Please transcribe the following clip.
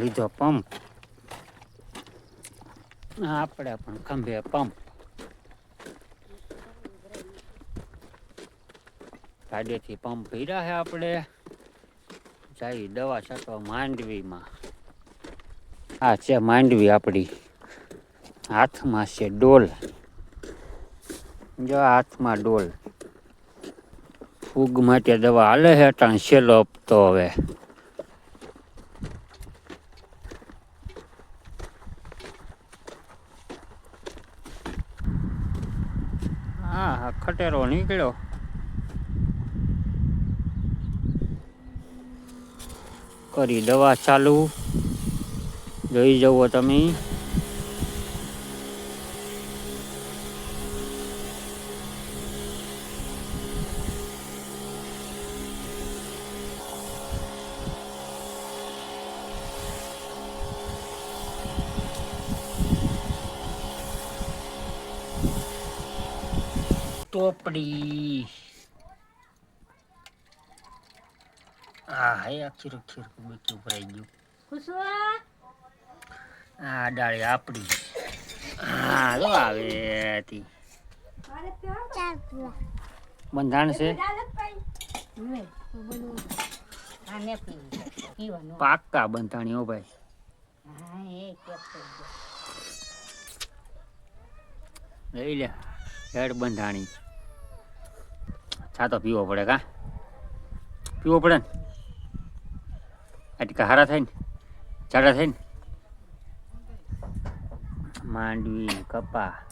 લીધો પંપ આપણે પણ ખંભે પંપ ગાડીથી પંપ ભર્યા છે આપણે જઈ દવા છાંટવા માંડવીમાં. આ છે માંડવી આપણી હાથમાં છે ડોલ. જો હાથમાં ડોલ. ફૂગ માટે દવા હાલે છે ત્રણ છેલ્લો હપ્તો હવે. હા હા ખટેરો નીકળ્યો. કરી દવા ચાલુ. જોઈ જવો તમે. ટોપડી આ હે આખી રખી બેકી ભરાઈ ગયું. આ ડાળી આપડી હા જો આવે હતી બંધાણ છે? પાક્કા બંધાણી હો ભાઈ. લઈ લે, હેડ બંધાણી. ચા તો પીવો પડે કા? પીવો પડે ને? આટકા હારા થાય ને? જાડા થાય માંડવી કપા.